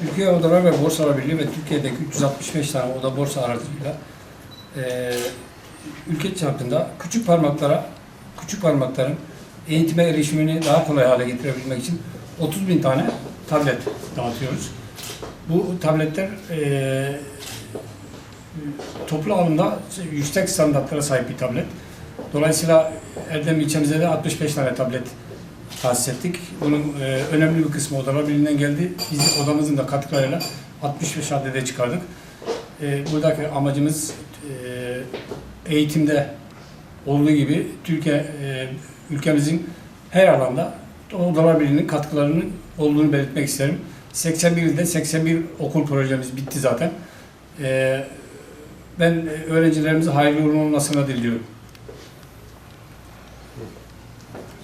Türkiye Odalar ve Borsalar Birliği ve Türkiye'deki 365 tane oda borsa aracılığıyla eee ülke çapında küçük parmaklara, küçük parmakların eğitime erişimini daha kolay hale getirebilmek için 30 bin tane tablet dağıtıyoruz. Bu tabletler eee toplu alımda yüksek standartlara sahip bir tablet. Dolayısıyla Erdem ilçemize de 65 tane tablet tahsis ettik. Bunun e, önemli bir kısmı odalar birliğinden geldi. Biz odamızın da katkılarıyla 65 adede çıkardık. E, buradaki amacımız e, eğitimde olduğu gibi Türkiye e, ülkemizin her alanda odalar birliğinin katkılarının olduğunu belirtmek isterim. 81 ilde 81 okul projemiz bitti zaten. E, ben e, öğrencilerimize hayırlı uğurlu olmasını diliyorum.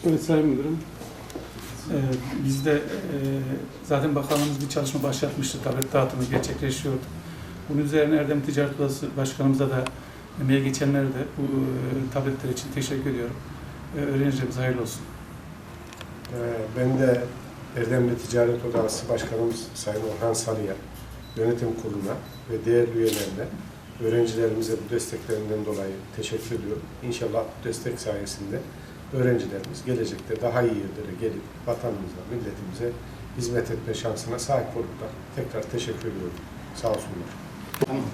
Evet Sayın Müdürüm. Ee, biz de e, zaten bakanlığımız bir çalışma başlatmıştı. Tablet dağıtımı gerçekleşiyordu. Bunun üzerine Erdem Ticaret Odası Başkanımıza da emeğe geçenlere de bu e, tabletler için teşekkür ediyorum. E, öğrencilerimize hayırlı olsun. Ee, Ben de Erdemli Ticaret Odası Başkanımız Sayın Orhan Sarı'ya, yönetim kuruluna ve değerli üyelerine, öğrencilerimize bu desteklerinden dolayı teşekkür ediyorum. İnşallah bu destek sayesinde öğrencilerimiz gelecekte daha iyi yerlere gelip vatanımıza, milletimize hizmet etme şansına sahip olurlar. Tekrar teşekkür ediyorum. Sağ olsunlar. Tamam.